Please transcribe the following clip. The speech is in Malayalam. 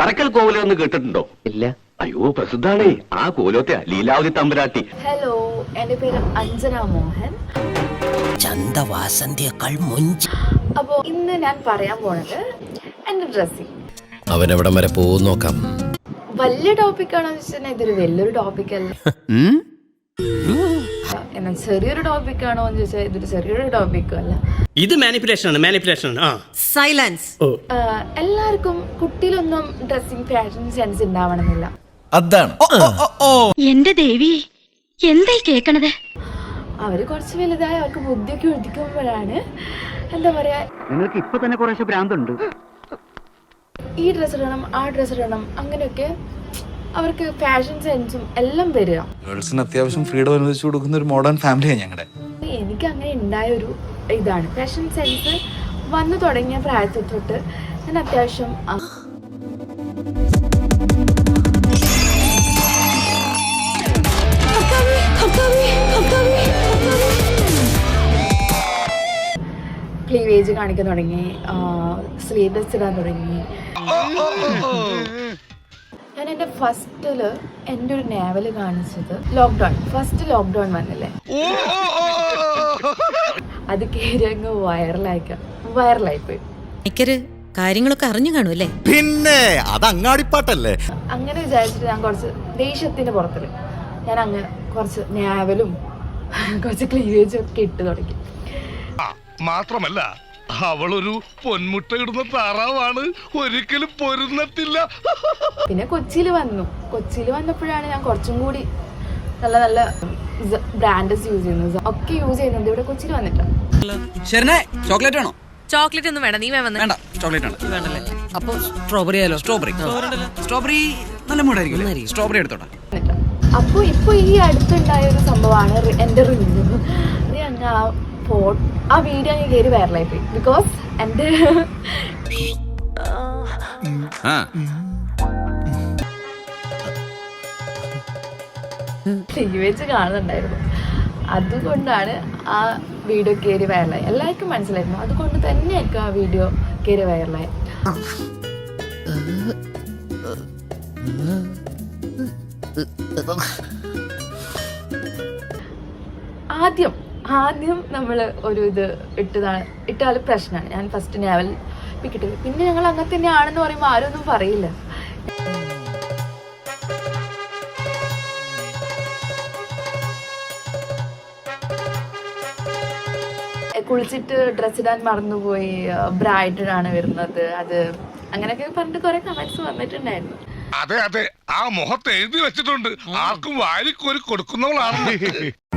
പറക്കൽ കോവിലം ഒന്ന് കേട്ടിട്ടുണ്ടോ? ഇല്ല. അയ്യോ പ്രസിദ്ധാണ്. ആ കോലോത്തെ ലീലാവതി തമ്പുരാട്ടി. ഹലോ എന്റെ പേര് അഞ്ജന മോഹൻ. ചന്തവാസന്തിയേക്കാൾ മുഞ്ച്. അപ്പോൾ ഇന്ന് ഞാൻ പറയാൻ പോണത് എന്റെ അവൻ എവിടം വരെ പോകും നോക്കാം. വലിയ ടോപ്പിക് ആണോ ചോദിച്ചാൽ ഇതൊരു വലിയൊരു ടോപ്പിക് അല്ല? എന്നാൽ ചെറിയൊരു ടോപ്പിക്കാണോ എന്ന് ചോദിച്ചാൽ ഇതൊരു ചെറിയൊരു ടോപ്പിക്കും അല്ല. ഇത് മാനിപ്പുലേഷൻ ആണ് മാനിപ്പുലേഷൻ ആണ്. ആ. സൈലൻസ് എല്ലാവർക്കും കുട്ടിയിലൊന്നും ഡ്രസ്സിംഗ് ഫാഷൻ സെൻസ് ഉണ്ടാവണമെന്നില്ല. അതാണ്. എന്റെ ദേവി എന്തായി കേക്കണത്? അവർ കുറച്ച് വലുതായി അവർക്ക് ബുദ്ധിയൊക്കെ ഒഴിക്കുമ്പോഴാണ് എന്താ പറയാ നിങ്ങൾക്ക് ഇപ്പൊ തന്നെ കുറേശ്ശെ ഭ്രാന്തുണ്ട്. ഈ ഡ്രസ്സ് ഇടണം ആ ഡ്രസ്സ് ഇടണം അങ്ങനെയൊക്കെ അവർക്ക് ഫാഷൻ സെൻസും എല്ലാം വരിക. ഗേൾസിന് അത്യാവശ്യം ഫ്രീഡം അനുവദിച്ചു കൊടുക്കുന്ന ഒരു മോഡേൺ ഫാമിലിയാണ് ഞങ്ങളുടെ എനിക്ക് അങ്ങനെ ഉണ്ടായ ഒരു ഇതാണ്. ഫാഷൻ സെൻസ് വന്നു തുടങ്ങിയ പ്രായത്തിൽ തൊട്ട് ഞാൻ അത്യാവശ്യം ക്ലീവേജ് കാണിക്കാൻ തുടങ്ങി സ്ലീവ്ലെസ് ഇടാൻ തുടങ്ങി. ഞാൻ എന്റെ ഫസ്റ്റിൽ എന്റെ ഒരു നാവൽ കാണിച്ചത് ലോക്ക്ഡൗൺ ഫസ്റ്റ് ലോക്ക്ഡൗൺ വന്നില്ലേ? അത് കയറി അങ്ങ് വൈറലായിക്ക വൈറലായി പോയി കാര്യങ്ങളൊക്കെ അറിഞ്ഞു കാണും അല്ലേ പിന്നെ അത് അങ്ങാടിപ്പാട്ടല്ലേ അങ്ങനെ വിചാരിച്ചിട്ട് ഞാൻ കുറച്ച് ദേഷ്യത്തിന്റെ പുറത്തിൽ ഞാൻ അങ്ങ് കുറച്ച് നാവലും കുറച്ച് ക്ലീവേജും ഒക്കെ ഇട്ട് തുടങ്ങി. മാത്രമല്ല അവളൊരു പൊന്മുട്ടയിടുന്ന താറാവാണ്. ഒരിക്കലും പൊരുന്നത്തില്ല. പിന്നെ കൊച്ചിയിൽ വന്നു. കൊച്ചിയിൽ വന്നപ്പോഴാണ് ഞാൻ കുറച്ചും കൂടി നല്ല നല്ല ബ്രാൻഡസ് യൂസ് ചെയ്യുന്നത്. ഒക്കെ യൂസ് ചെയ്യുന്നുണ്ട് ഇവിടെ കൊച്ചിയിൽ വന്നിട്ടാണ് ശരണേ ചോക്ലേറ്റ് ആണോ ചോക്ലേറ്റ് ഒന്നും വേണ്ട. നീ വന്ന്. വേണ്ട ചോക്ലേറ്റ് ആണ് വേണ്ടല്ലേ അപ്പൊ സ്ട്രോബെറി ആയാലോ? സ്ട്രോബെറി സ്ട്രോബെറി നല്ല മൂടായിരിക്കും സ്ട്രോബെറി എടുത്തോട്ടെ. അപ്പോൾ ഇപ്പോൾ ഈ അടുത്തുണ്ടായ ഒരു സംഭവമാണ് എന്റെ റിവ്യൂ അത് ആ ഫോ ആ വീഡിയോ അങ്ങ് കയറി വൈറലായി പോയി ബിക്കോസ് എന്റെ ക്ലീവേജ് കാണുന്നുണ്ടായിരുന്നു. അതുകൊണ്ടാണ് ആ വീഡിയോ കയറി വൈറലായി എല്ലാവർക്കും മനസ്സിലായിരുന്നു. അതുകൊണ്ട് തന്നെയായിരിക്കും ആ വീഡിയോ കയറി വൈറലായി ആദ്യം ആദ്യം നമ്മൾ ഒരു ഇത് ഇട്ടതാണ് ഇട്ടാൽ പ്രശ്നമാണ് ഞാൻ ഫസ്റ്റ് നാവൽ പിക്കിട്ട് പിന്നെ ഞങ്ങൾ അങ്ങനെ തന്നെയാണെന്ന് പറയുമ്പോൾ ആരും ഒന്നും പറയില്ല. കുളിച്ചിട്ട് ഡ്രസ് ഇടാൻ മറന്നുപോയി ബ്രൈഡഡ് ആണ് വരുന്നത്. അത് അങ്ങനെയൊക്കെ പറഞ്ഞിട്ട് കുറെ കമന്റ്സ് വന്നിട്ടുണ്ടായിരുന്നു. അതെ അതെ. ആ മുഖത്ത് എഴുതി വെച്ചിട്ടുണ്ട്. ആർക്കും വാരിക്കോരി കൊടുക്കുന്നവളാണ്